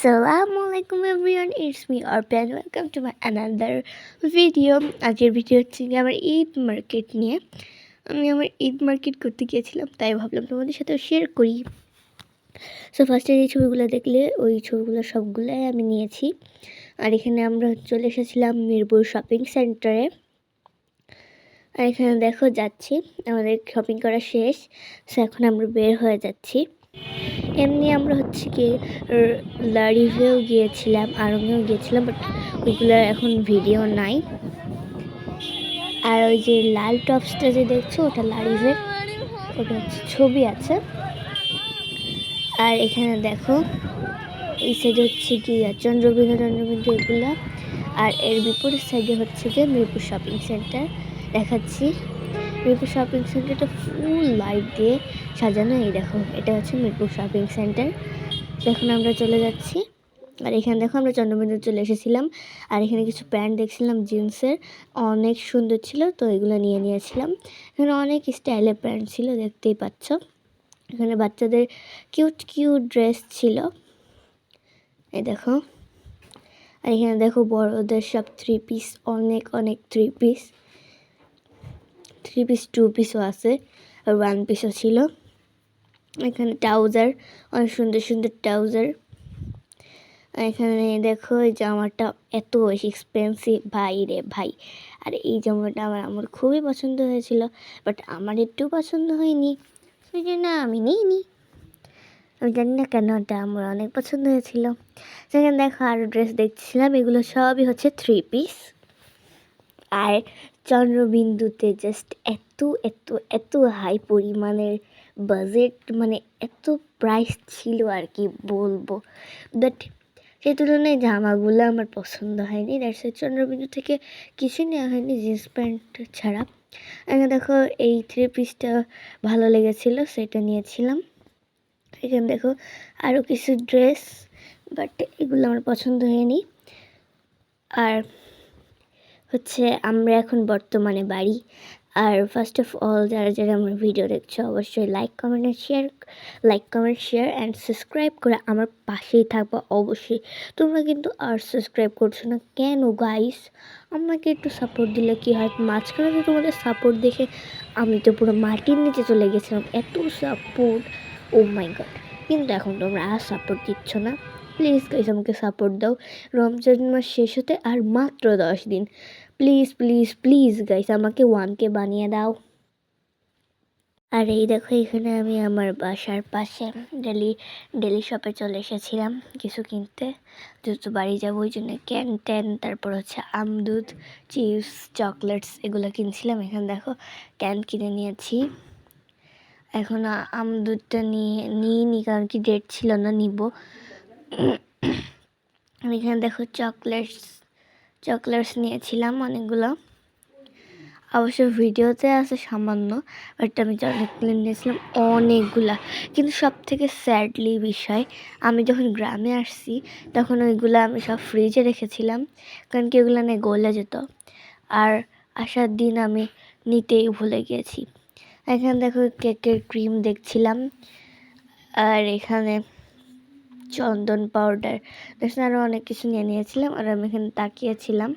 আসসালামু আলাইকুম everyone it's me Arpen welcome to my another video আজকের ভিডিও হচ্ছে যে আমার ঈদ মার্কেট নিয়ে। আমি আমার ঈদ মার্কেট করতে গিয়েছিলাম, তাই ভাবলাম তোমাদের সাথে শেয়ার করি। সো ফার্স্টে যে ছবিগুলো দেখলে, ওই ছবিগুলো সবগুলোই আমি নিয়েছি। আর এখানে আমরা চলে এসেছিলাম মিরপুর শপিং সেন্টারে আর এখানে দেখো, যাচ্ছি। আমাদের শপিং করা শেষ। সো এখন আমরা বের হয়ে যাচ্ছি। এমনি আমরা হচ্ছে কি লারিভেও গিয়েছিলাম আরঙেও গিয়েছিলাম বাট ওইগুলোর এখন ভিডিও নাই। আর ওই যে লাল টপসটা যে দেখছ, ওটা লারিভের, ওটা হচ্ছে ছবি আছে। আর এখানে দেখো, এই সাইডে হচ্ছে কি চন্দ্রবিন্দু চন্দ্রবিন্দু এগুলো। আর এর বিপরীত সাইডে হচ্ছে গিয়ে মিরপুর শপিং সেন্টার দেখাচ্ছি। মিরপুর শপিং সেন্টারটা ফুল লাইট দিয়ে সাজানো, এই দেখো, এটা হচ্ছে মিরপুর শপিং সেন্টার এখন আমরা চলে যাচ্ছি। আর এখানে দেখো, আমরা চন্দ্রবিন্দু চলে এসেছিলাম। আর এখানে কিছু প্যান্ট দেখছিলাম, জিন্সের। অনেক সুন্দর ছিল, তো এগুলো নিয়ে নিয়েছিলাম। এখানে অনেক স্টাইলের প্যান্ট ছিল, দেখতেই পাচ্ছ। এখানে বাচ্চাদের কিউট কিউট ড্রেস ছিল। এই দেখো। আর এখানে দেখো, বড়দের সব থ্রি পিস অনেক অনেক three piece three piece two পিসও আছে, আর ওয়ান পিসও ছিল। এখানে ট্রাউজার অনেক সুন্দর সুন্দর ট্রাউজার এখানে দেখো, এই জামাটা এত বেশি এক্সপেন্সিভ ভাই রে ভাই, আর এই জামাটা আমার আমার খুবই পছন্দ হয়েছিল বাট আমার একটু পছন্দ হয়নি, সেই জন্য আমি নিইনি। আমি জানি না কেন এটা আমার অনেক পছন্দ হয়েছিল। সেখানে দেখো আরও ড্রেস দেখছিলাম, এগুলো সবই হচ্ছে থ্রি পিস আর চন্দ্রবিন্দুতে জাস্ট এত এত এত হাই পরিমাণের বাজেট মানে এত প্রাইস ছিল আর কি বলব। বাট সেই তুলনায় জামাগুলো আমার পছন্দ হয়নি। দ্যাটস চন্দ্রবিন্দু থেকে কিছু নেওয়া হয়নি জিন্স প্যান্ট ছাড়া। এখানে দেখো এই থ্রি পিসটা ভালো লেগেছিলো, সেটা নিয়েছিলাম। এখানে দেখো আরও কিছু ড্রেস বাট এগুলো আমার পছন্দ হয়নি। আর হচ্ছে আমরা এখন বর্তমানে বাড়ি। আর ফার্স্ট অফ অল যারা যারা আমার ভিডিও দেখছ, অবশ্যই like comment R share like comment share and subscribe করে আমার পাশেই থাকব অবশ্যই। তোমরা কিন্তু আর সাবস্ক্রাইব করছ না কেন গাইস আমাকে একটু সাপোর্ট দিলে কি হয়? মাঝখানে তো তোমাদের সাপোর্ট দেখে আমি তো পুরো মাটির নিচে চলে গেছিলাম। এত সাপোর্ট ও মাই গড কিন্তু এখন তোমরা আর সাপোর্ট দিচ্ছ না। প্লিজ গাইস আমাকে সাপোর্ট দাও। রমজান মাস শেষ হতে আর মাত্র দশ দিন। প্লিজ প্লিজ প্লিজ গাইস আমাকে ওয়ানকে বানিয়ে দাও। আর এই দেখো, এখানে আমি আমার বাসার পাশে ডেলি ডেলি শপে চলে এসেছিলাম কিছু কিনতে। যেহেতু বাড়ি যাব, ওই জন্য ক্যান ট্যান তারপর হচ্ছে আমদুধ চিপস চকলেটস এগুলো কিনছিলাম। এখানে দেখো ক্যান কিনে নিয়েছি। এখন আমদুধটা নিয়ে, নিইনি, কারণ কি ডেট ছিল না, নিব। এখানে দেখো চকলেটস চকলেটস নিয়েছিলাম অনেকগুলো। অবশ্য ভিডিওতে আছে সামান্য বাট আমি চকলেট নিয়েছিলাম অনেকগুলা। কিন্তু সব থেকে স্যাডলি বিষয়, আমি যখন গ্রামে আসছি, তখন ওইগুলো আমি সব ফ্রিজে রেখেছিলাম, কারণ কি ওগুলো নিয়ে গলে যেত। আর আসার দিন আমি নিতেই ভুলে গিয়েছি। এখানে দেখো কেকের ক্রিম দেখছিলাম, আর এখানে চন্দন পাউডার দেখছেন আরও অনেক কিছু নিয়ে নিয়েছিলাম আর আমি এখানে তাকিয়েছিলাম